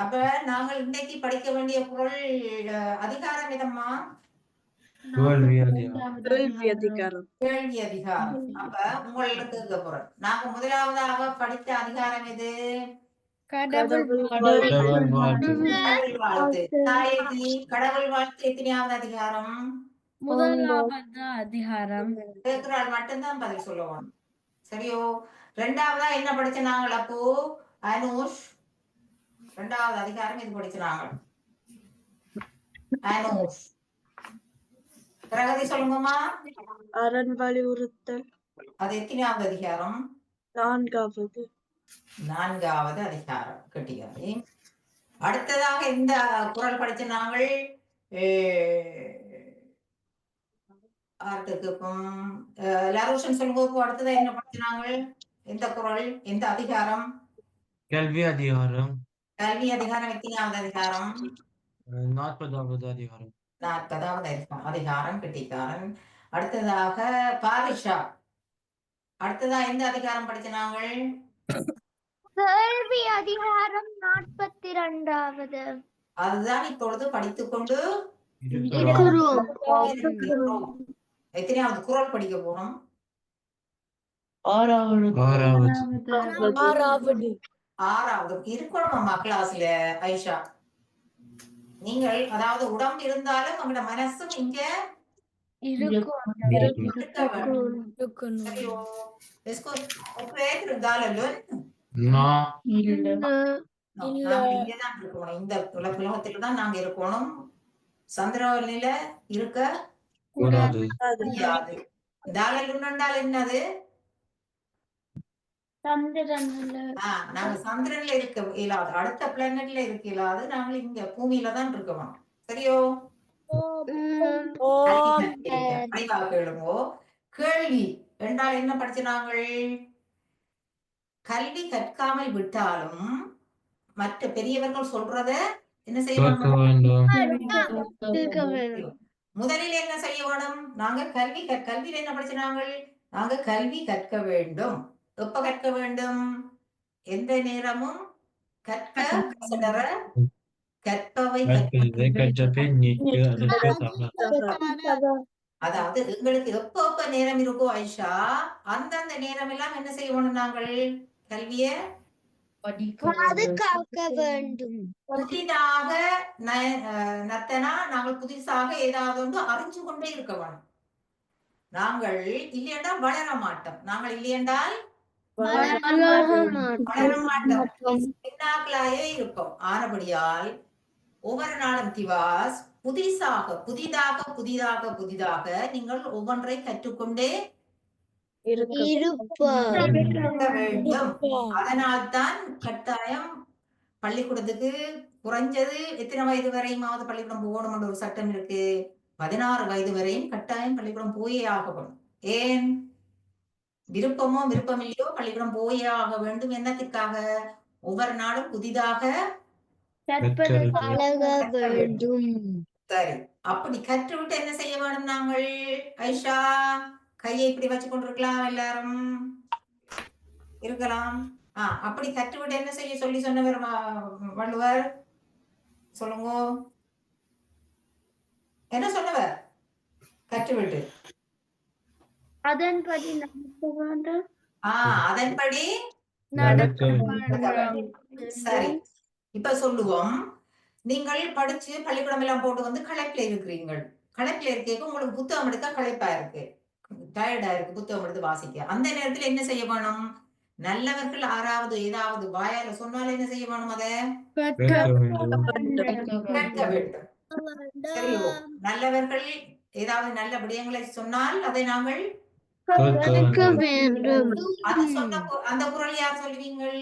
அப்ப நாங்கள் இன்னைக்கு படிக்க வேண்டிய குரல் அதிகாரம் எதம்மா? கேள்வி அதிகாரம். கேள்வி அப்ப உங்களுக்கு கேட்க போறோம் நாங்க முதலாவதாக படித்த அதிகாரம் எது? கடவுள் வாழ்த்து. தாயகி கடவுள் வாழ்த்து எத்தனையாவது அதிகாரம்? முதலாவது அதிகாரம். கேட்கிறாள் மட்டும்தான் பதில் சொல்லுவோம் சரியோ? ரெண்டாவதா என்ன படிச்ச நாங்கள் அப்போ? அனுஷ் ரெண்டாவது அதிகாரம் இது அனுஷ் பிரகதி சொல்லுங்கம்மா. அரண் வலியுறுத்தல். அது எத்தனையாவது அதிகாரம்? நான்காவது. நான்காவது அதிகாரம். கட்டிக்காரி அடுத்ததாக இந்த குரல் படிச்ச நாங்கள் ஆர்ட்டுக்கும் லரோஷன் சொல்லுங்க அடுத்ததா என்ன படிச்ச நாங்கள்? எந்த குரல்? எந்த அதிகாரம்? கல்வி அதிகாரம். கல்வி அதிகாரம் எத்தனையாவது அதிகாரம்? நாற்பதாவது அதிகாரம். நாற்பதாவது அதிகா- அதிகாரம் கெட்டிக்காரன் அடுத்ததாக பாரிஷா. அடுத்ததா எந்த அதிகாரம் படிச்ச நாங்கள் கேள்வி அதிகாரம் நாற்பத்தி இரண்டாவது அதுதான் இப்பொழுது படித்துக் கொண்டு இருக்கிறோம். இருக்கிறோம். எத்தனையாவது குரல் படிக்க போறோம். ஆறாவது. ஆறாவது. ஆறாவது இருக்குழம்பம்மா கிளாஸ்ல ஐஷா. நீங்கள் அதாவது உடம்பு இருந்தாலும் உங்களோட மனசும் இங்க இந்த உலகத்துலதான் நாங்க இருக்கணும். சந்திரவெளியில இருக்க கூடாது. தாளலுன்னு என்னது? நாங்க சந்திரன்ல இருக்க இயலாது. அடுத்த பிளானட்ல இருக்க இயலாது. நாங்க இங்க பூமியில தான் இருக்கணும் சரியோ? கேளுங்கோ. கேள்வி. என்றால் என்ன படிச்ச நாங்கள் கல்வி கற்காமல் விட்டாலும் மற்ற பெரியவர்கள் சொல்றத என்ன செய்யணும் வேண்டும். முதலில் என்ன செய்ய வேணும் நாங்க கல்வி கல்வியில என்ன படிச்ச நாங்கள் நாங்க கல்வி கற்க வேண்டும். எப்ப கற்க வேண்டும். எந்த நேரமும் கற்க கற்பவை அதாவது எங்களுக்கு எப்ப எப்ப நேரம் இருக்கோ ஐஷா அந்தந்த நேரம் எல்லாம் என்ன செய்யணும் நாங்கள்? கல்விய புதிதாக நத்தனா நாங்கள் புதுசாக ஏதாவது ஒன்று அறிஞ்சு கொண்டே இருக்க வேணும். நாங்கள் இல்லையென்றால் வளர மாட்டோம். நாங்கள் இல்லையென்றால் பின்னாக்களாயே இருப்போம். ஆனபடியால் ஒவ்வொரு நாளும் திவாஸ் புதிசாக புதிதாக புதிதாக புதிதாக நீங்கள் ஒவ்வொன்றை கற்றுக்கொண்டே அதனால்தான் கட்டாயம் பள்ளிக்கூடத்துக்கு குறைஞ்சது எத்தனை வயது வரையுமாவது பள்ளிக்கூடம் போகணும்னு ஒரு சட்டம் இருக்கு. பதினாறு வயது வரையும் கட்டாயம் பள்ளிக்கூடம் போயே ஆகணும். ஏன்? விருப்பமோ விருப்பமில்லையோ பள்ளிக்கூடம் போயே ஆக வேண்டும் என்னத்திற்காக? ஒவ்வொரு நாளும் புதிதாக வேண்டும். சரி. அப்படி கற்றுவிட்டு என்ன செய்ய வேணும் நாங்கள்? ஐஷா கையை இப்படி வச்சு கொண்டிருக்கலாம் எல்லாரும். இருக்கலாம். ஆ அப்படி கற்றுவிட்டு என்ன செய்ய சொல்லி சொன்னவர் வள்ளுவர்? சொல்லுங்க. என்ன சொன்னவர்? கற்றுவிட்டு. அதன்படி நடக்க வேண்டும் ஆ அதன்படி நடக்க வேண்டும் சரி. இப்ப சொல்லுவோம். நீங்கள் படிச்சு பள்ளிக்கூடம் எல்லாம் போட்டு வந்து களைப்புல இருக்கிறீங்கள் களைப்புல இருக்க உங்களுக்கு புத்தகம் எடுக்க களைப்பா இருக்கு. டயர்டா இருக்கு புத்தகம் எடுத்து வாசிக்க. அந்த நேரத்துல என்ன செய்ய வேணும்? நல்லவர்கள் ஆறாவது ஏதாவது வாயால சொன்னாலும் என்ன செய்ய வேணும் அத? கேட்க வேண்டும். நல்லவர்கள் ஏதாவது நல்ல விடயங்களை சொன்னால் அதை நாங்கள் கேட்க வேண்டும். அது சொன்ன அந்த குரல் யார் சொல்லுவீங்கள்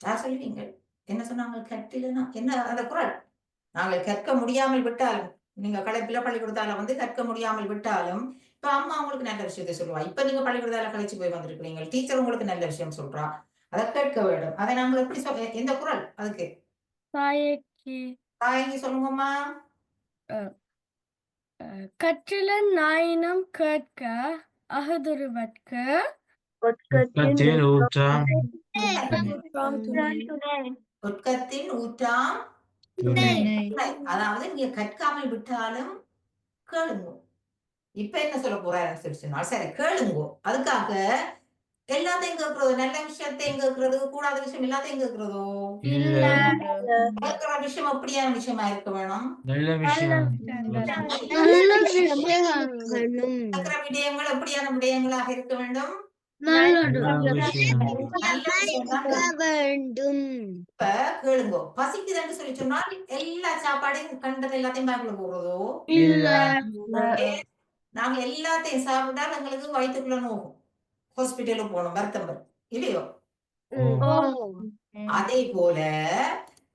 யார் சொல்லுவீங்கள் என்ன சொன்னாங்க? கற்றிலனா என்ன அந்த குரல்? நாங்கள் கற்க முடியாமல் விட்டாலும் நீங்க களைப்பில பள்ளிக்கூடத்தால வந்து கற்க முடியாமல் விட்டாலும் இப்ப அம்மா உங்களுக்கு நல்ல விஷயத்தை சொல்லுவா. இப்ப நீங்க பள்ளிக்கூடத்தால கழிச்சு போய் வந்திருக்கிறீங்க டீச்சர் உங்களுக்கு நல்ல விஷயம் சொல்றா. அதை கேட்க வேண்டும். அதை நாங்கள் எப்படி சொல் எ- எந்த குரல் அதுக்கு? தாயங்கி சொல்லுங்கம்மா. கற்றில நாயினம் கேட்க அகதுருவற்கு உட்கத்தில் ஊற்றாம். ஒட்கத்தின் ஊற்றாம். அதாவது நீங்க கற்காமல் விட்டாலும் கேளுங்க. இப்ப என்ன சொல்ல போறாரு சொன்னால் சரி கேளுங்கோ. அதுக்காக எல்லாத்தையும் கேட்கறதோ நல்ல விஷயத்தையும் கேட்கறது கூடாத விஷயம் எல்லாத்தையும் கேட்கறதோ? இல்ல. கேட்கிற விஷயம் அப்படியான விஷயமா இருக்க வேணும் நல்ல விஷயம். நல்ல விஷயங்களும் கேட்கிற விடயங்கள் எப்படியான விடயங்களாக இருக்க வேண்டும். பசிக்குதுன்னு சொல்லி சொன்னால் எல்லா சாப்பாடையும் கண்டது எல்லாத்தையும் பேக்குள்ள போடுறதோ? இல்ல. நாங்க எல்லாத்தையும் சாப்பிட்டால் எங்களுக்கு வயிற்றுக்குள்ள நோகும். ஹாஸ்பிட்டலுக்கு போகணும் வருத்தம் இல்லையோ? அதே போல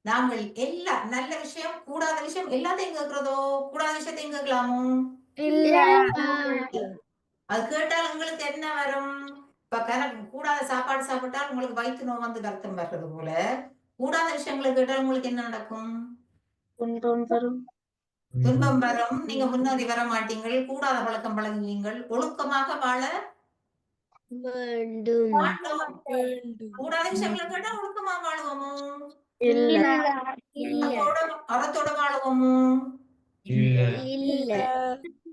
நாங்கள் எல்லா நல்ல விஷயம் கூடாத விஷயம் எல்லாத்தையும் கேட்கிறதோ கூடாத விஷயத்தையும் கேட்கலாமோ? அது கேட்டால் உங்களுக்கு என்ன வரும்? இப்ப கணக்கு கூடாத சாப்பாடு சாப்பிட்டால் உங்களுக்கு வயிற்று நோய் வந்து வருத்தம் வர்றது போல. கூடாத விஷயங்களை கேட்டால் உங்களுக்கு என்ன நடக்கும்? துன்பம் வரும். துன்பம் வரும். நீங்க முன்னேறி வர மாட்டீங்கள். கூடாத பழக்கம் பழகுவீங்கள். ஒழுக்கமாக வாழ வேண்டும். மாட்டோம் கூடாத விஷயங்களை கேட்டா ஒழுக்கமா வாழுவோமோ? இல்ல. அறத்தோட வாழுவோமோ? இல்ல. இல்ல.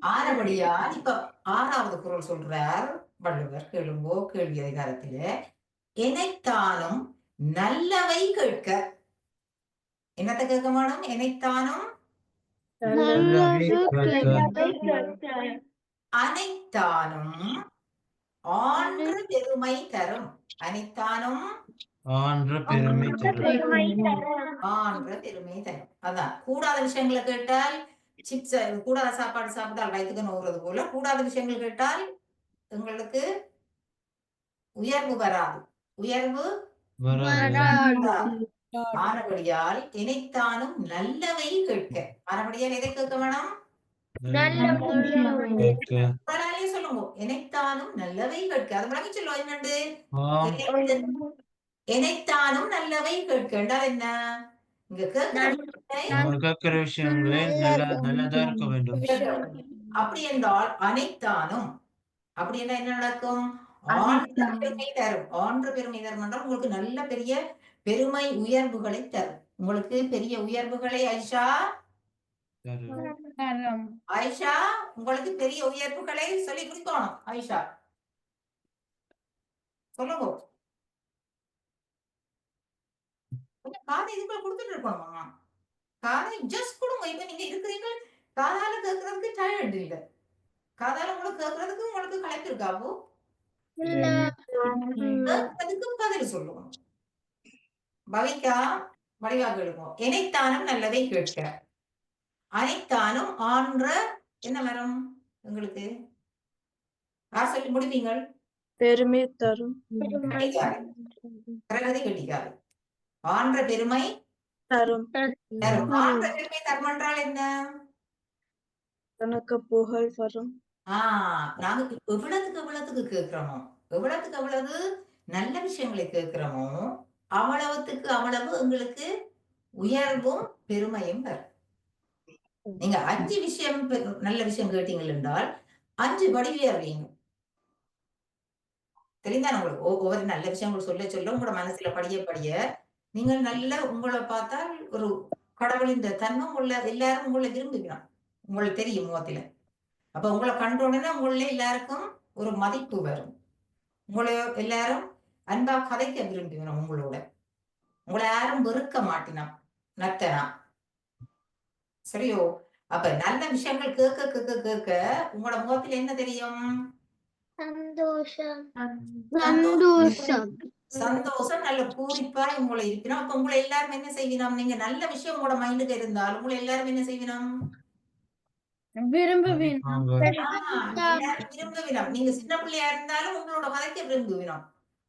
ஆறபடியா இப்ப ஆறாவது குரல் சொல்றார் வள்ளுவர் கேளுங்கோ கேள்வி அதிகாரத்திலே. எனைத்தானும் நல்லவை கேட்க. என்னத்தை கேட்க வேணும்? எனைத்தானும் அனைத்தானும் ஆன்று பெருமை தரும். அனைத்தானும் ஆன்ற பெருமை தரும். ஆன்ற பெருமை தரும். அதான். கூடாத விஷயங்களை கேட்டால் சிப்ஸ் கூடாத சாப்பாடு சாப்பிட்டால் வயிற்றுக்கு நோகிறது போல கூடாத விஷயங்கள் கேட்டால் உங்களுக்கு உயர்வு வராது. உயர்வு வராது. ஆனபடியால் இணைத்தானும் நல்லவை கேட்க. ஆனபடியால் எதை கேட்க வேணும்? என்றால் என்ன? இங்க கேட்கிற நம்ம கேட்கிற விஷயங்களே நல்ல நல்லதா இருக்க வேண்டும். அப்படி என்றால் அனைத்தானும். அப்படி என்றால் என்ன நடக்கும்? ஆன்ற பெருமை தரும். ஆன்ற பெருமை தரும் என்றால் உங்களுக்கு நல்ல பெரிய பெருமை உயர்வுகளை தரும். உங்களுக்கு பெரிய உயர்வுகளை ஐஷா. ஐஷா உங்களுக்கு பெரிய உயர்வுகளை சொல்லி கொடுக்கணும் ஐஷா சொல்லுங்க. கொஞ்சம் காதை இதுக்குள்ள கொடுத்துட்டு இருக்கணுமா காதை ஜஸ்ட் கொடுங்க. இப்ப நீங்க இருக்கிறீங்க காதால கேட்கறதுக்கு டயர்ட் இல்ல. காதால உங்களுக்கு கேட்கறதுக்கு உங்களுக்கு களைப்பு இருக்காவோ கேட்கறதுக்கு பதில் சொல்லுவோம் பவிக்கா வடிவாக எழுதுவோம் எனைத்தானும் நல்லதை கேட்க. அனைத்தானும் ஆன்ற என்ன வரும் உங்களுக்கு? யார் சொல்லி முடிப்பீங்கள் பெருமை தரும். கெட்டிக்காரி ஆன்ற பெருமை தரும். தரும். ஆன்ற பெருமை தரும் என்றால் என்ன? தனக்கு புகழ் வரும். ஆஹ் நாங்க எவ்வளவுக்கு எவ்வளவுக்கு கேட்கிறோமோ எவ்வளவுக்கு எவ்வளவு நல்ல விஷயங்களை கேட்கிறோமோ அவ்வளவுத்துக்கு அவ்வளவு எங்களுக்கு உயர்வும் பெருமையும் வரும். நீங்க அஞ்சு விஷயம் நல்ல விஷயம் கேட்டீங்கள் என்றால் அஞ்சு படி உயர்வீங்க தெரியுதா உங்களுக்கு? ஒவ்வொரு நல்ல விஷயங்கள் சொல்ல சொல்ல உங்களோட மனசுல படிய படிய நீங்கள் நல்ல உங்களை பார்த்தால் ஒரு கடவுளின் தன்மை உங்களை எல்லாரும் உங்களை விரும்புகிறான். உங்களுக்கு தெரியும் முகத்தில. அப்ப உங்களை கண்ட உடனே உங்கள எல்லாருக்கும் ஒரு மதிப்பு வரும். உங்களை எல்லாரும் அன்பா கதைக்க விரும்புகிறோம் உங்களோட. உங்களை யாரும் வெறுக்க மாட்டினான் நத்தனா சரியோ? அப்ப நல்ல விஷயங்கள் கேட்க கேட்க கேட்க உங்களோட முகத்துல என்ன தெரியும்? சந்தோஷம். சந்தோஷம். சந்தோஷம். நல்ல பூரிப்பா உங்களை இருக்கணும் அப்ப உங்களை எல்லாரும் என்ன செய்யணும்? நீங்க நல்ல விஷயம் உங்களோட மைண்டுக்கு இருந்தால் உங்களை எல்லாரும் என்ன செய்யணும்? விரும்புவேன் ஆங்க. ஆஹ், எல்லாரும் விரும்புவினம் நீங்க சின்ன பிள்ளையா இருந்தாலும் உங்களோட கதைக்க விரும்புவினம்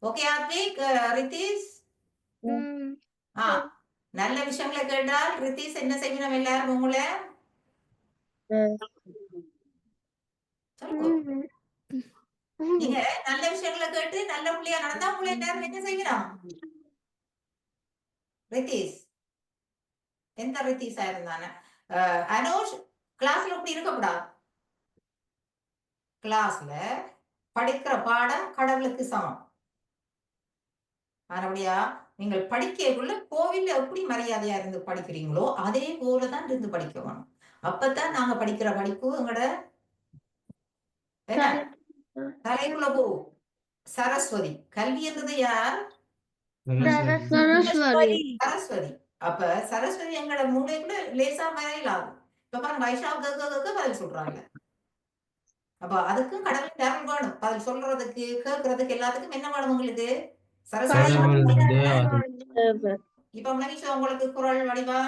ஓகே ஆத்விக் ரித்தீஷ்? ம். நல்ல விஷயங்களை கேட்டால் ரித்தீஷ் என்ன செய்யணும் எல்லாரும் உங்களை? நீங்க நல்ல விஷயங்களை கேட்டு நல்ல பிள்ளையா நடந்தா உங்களை எல்லாரும் என்ன செய்யணும்? ரித்தீஷ். எந்த ரித்தீஷா இருந்தானே? அனோஷ் கிளாஸ்ல இப்படி இருக்கக்கூடாது. கிளாஸ்ல படிக்கிற பாடம் கடவுளுக்கு சமம். மறுபடியா நீங்கள் படிக்கக்குள்ள கோவில்ல எப்படி மரியாதையா இருந்து படிக்கிறீங்களோ அதே போலதான் இருந்து படிக்கணும் அப்பதான் நாங்க படிக்கிற படிப்பு எங்கட? தலைக்குள்ள போ. சரஸ்வதி. கல்வி என்றது யார்? சரஸ்வதி. அப்ப சரஸ்வதி எங்கட மூளைக்குள்ள லேசா வரையில் ஆகும் இப்ப பாருங்க கேட்க பதில் சொல்றாங்க. அப்ப அதுக்கும் கடவுள் அருள் வேணும். பதில் சொல்றதுக்கு கேட்கறதுக்கு எல்லாத்துக்கும் என்ன வேணும் உங்களுக்கு? இப்ப மனிஷா உங்களுக்கு குரல் வடிவா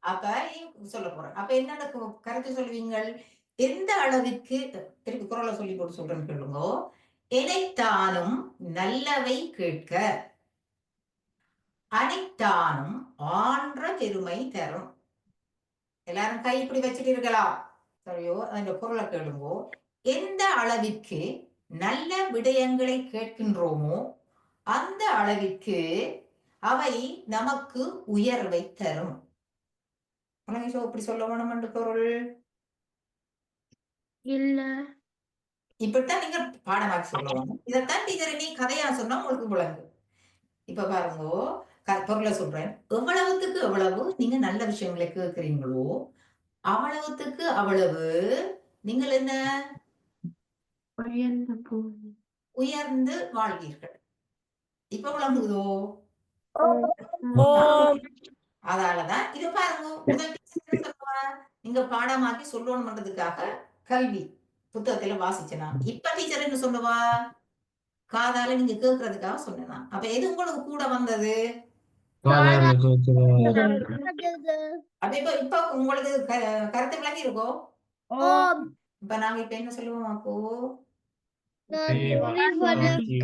அப்ப சொல்ல போறேன் அப்ப என்னென்ன கு- கருத்து சொல்லுவீங்கள். எந்த அளவுக்கு திருப்பி குரலை சொல்லி போட்டு சொல்றேன்னு கேளுங்க. எனைத்தானும் நல்லவை கேட்க. அனைத்தானும் ஆன்ற பெருமை தரும். எல்லாரும் கை இப்படி வச்சுட்டு இருக்கலாம் சரியோ? அந்த குரலை கேளுங்கோ. எந்த அளவிற்கு நல்ல விடயங்களை கேட்கின்றோமோ அந்த அளவிற்கு அவை நமக்கு உயர்வை தரும். இப்படி சொல்ல வேணும் என்று பொருள்? இல்ல. இப்படித்தான் நீங்க பாடமாக்கி சொல்லணும். இதைத்தான் டீச்சர் நீ கதையா சொன்னா உங்களுக்கு விளங்கும் இப்ப பாருங்க பொருளை சொல்றேன். எவ்வளவுத்துக்கு எவ்வளவு நீங்க நல்ல விஷயங்களை கேட்கிறீங்களோ அவ்வளவுத்துக்கு அவ்வளவு நீங்கள் என்ன? உயர்ந்து வாழ்வீர்கள். இப்ப விளங்குதோ? அதாலதான் இது பாருங்க? நீங்க பாடமாக்கி சொல்லணும்ன்றதுக்காக கல்வி புத்தகத்துல வாசிச்சனா இப்ப டீச்சர் என்ன சொல்லுவா? காதால நீங்க கேட்கறதுக்காக சொன்னா அப்ப எது உங்களுக்கு கூட வந்தது? அப்ப இப்ப இப்ப உங்களுக்கு க- கருத்து விளங்கி இருக்கோ இப்ப நாங்க இப்ப என்ன சொல்லுவோம் அப்போ நன்றி